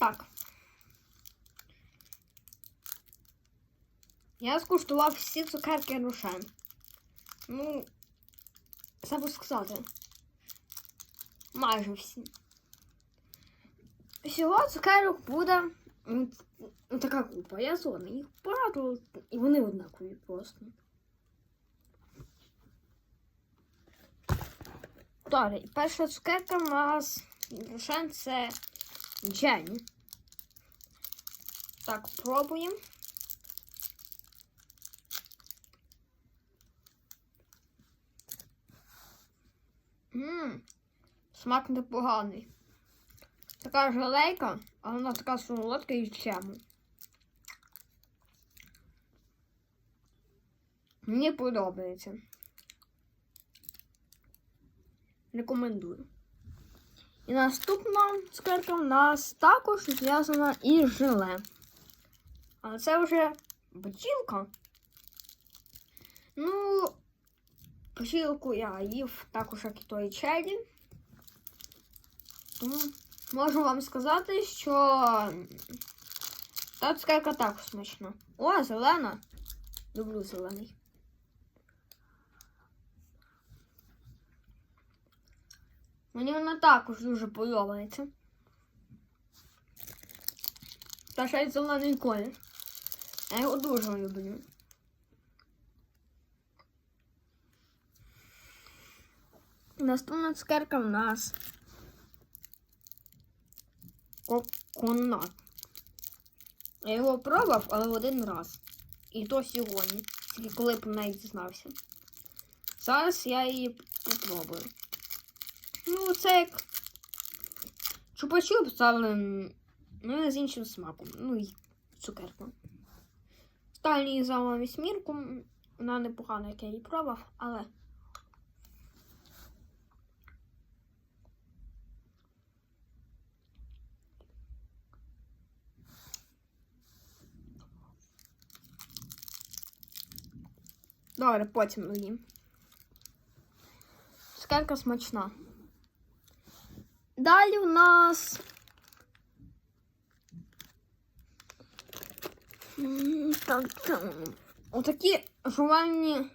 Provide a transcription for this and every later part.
Так. Я скуштував всі цукерки Рошен. Ну, це сказати. Майже всі. Всього цукерок буде така купа. Я згодна. Їх багато, і вони однакові просто. Далі, перша цукерка у нас Рошен це Джені. Так, пробуємо. Ммм, смак непоганий. Така жалейка, а вона така солодка і чему. Мені подобається. Рекомендую. І наступна цукерка в нас також зв'язана із желе. Але це вже бджілка. Ну, бджілку я їв також, як і той чеді. Тому можу вам сказати, що та цукерка також смачна. О, зелена. Люблю зелений. Мені вона також дуже подобається. Та ще й зелений колір. Я його дуже люблю. Наступна цукерка в нас коконат. Я його пробував, але один раз. І то сьогодні, тільки коли про неї дізнався. Зараз я її попробую. Ну, це як чупа-чуп, але ну, з іншим смаком. Ну і цукерка. Її за вісьмірку. Вона непогана, як я її пробував, але. Добре, потім доїм. Цукерка смачна. Далі у нас. Так, отакі жувальні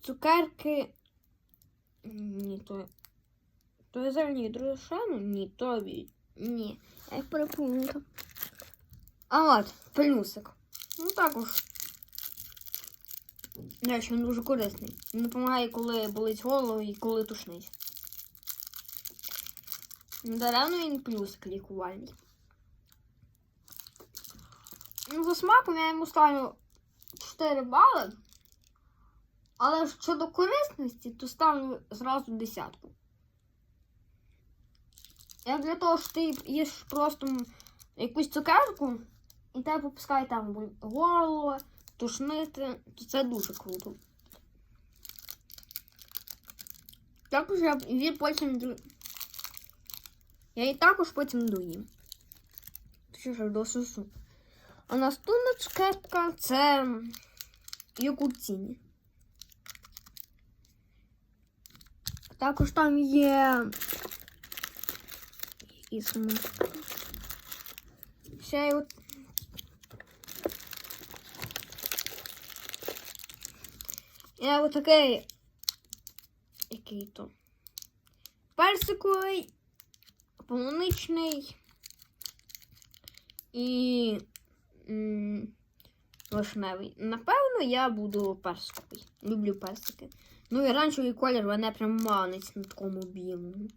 цукерки. Ні, то. То є зелені від Ні, то. Ні. Я їх переплутав. А от, плюсик. Ну також. Речі, він дуже корисний. Він допомагає, коли болить голову і коли тушнить. Даремно він плюс лікувальний. Ну, за смаком я йому ставлю 4 бали. Але щодо корисності, то ставлю зразу десятку. Як для того, що ти їш просто якусь цукерку, і тебе попускає там горло, тушнити, то це дуже круто. Також я її потім я її також потім доїм. Точніше, до сосу. А наступна цукерка це йогуртіні. Також там є. І. Ще й от. Я отакий. Який то? Персиковий, полуничний і м, вишневий. Напевно, я буду персиковий. Люблю персики. Ну і оранжевий колір мене прям манить на такому білому.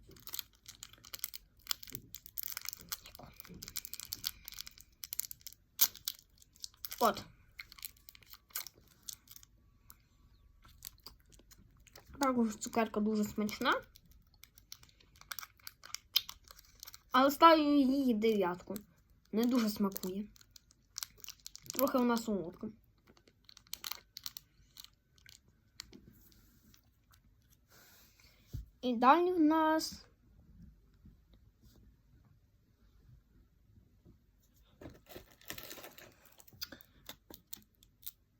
От. Також цукерка дуже смачна. Але ставлю її дев'ятку. Не дуже смакує. Трохи вона солодка. І далі в нас.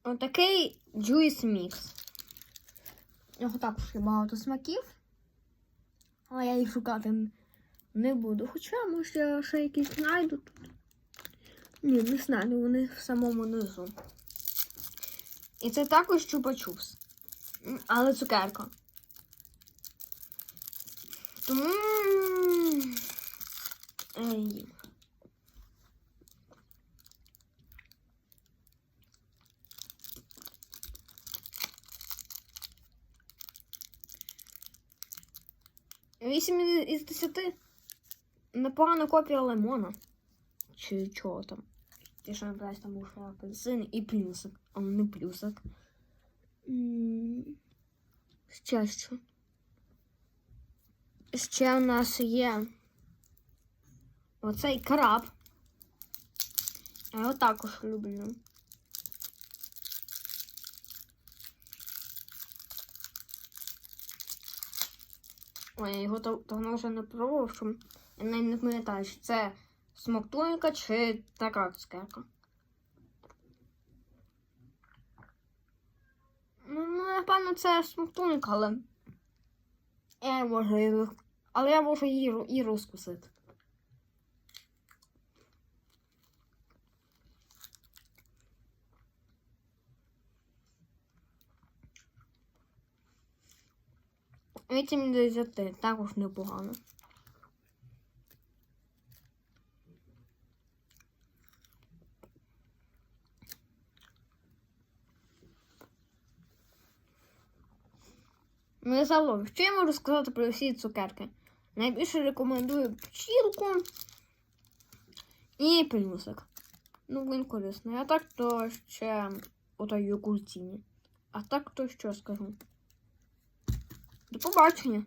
Отакий Juice Mix. У нього також є багато смаків. Але я їх шукати Не буду. Хоча, може, я ще якісь знайду тут. Ні, не знайду, вони в самому низу. І це також чупа-чупс. Але цукерка. Тому. Ей. Вісім із десяти. Непогана копія лимона. Чи чого там. Ті, що наприклад, там був апельсин і плюсик. А не плюсик. Ще що? Ще у нас є оцей краб. Я його також люблю. Ой, я його дав- давно вже не пробував, що навіть не пам'ятаю, чи це смоктунка чи така цукерка. Ну, ну, напевно, це смоктунка, але я можу її, але я можу її і розкусити. До 10 також непогано. Ну, загалом, що я можу сказати про всі цукерки? Найбільше рекомендую пчілку і плюсик. Ну, він корисний. А так то ще отой йогуртіні. А так то що скажу? До побачення.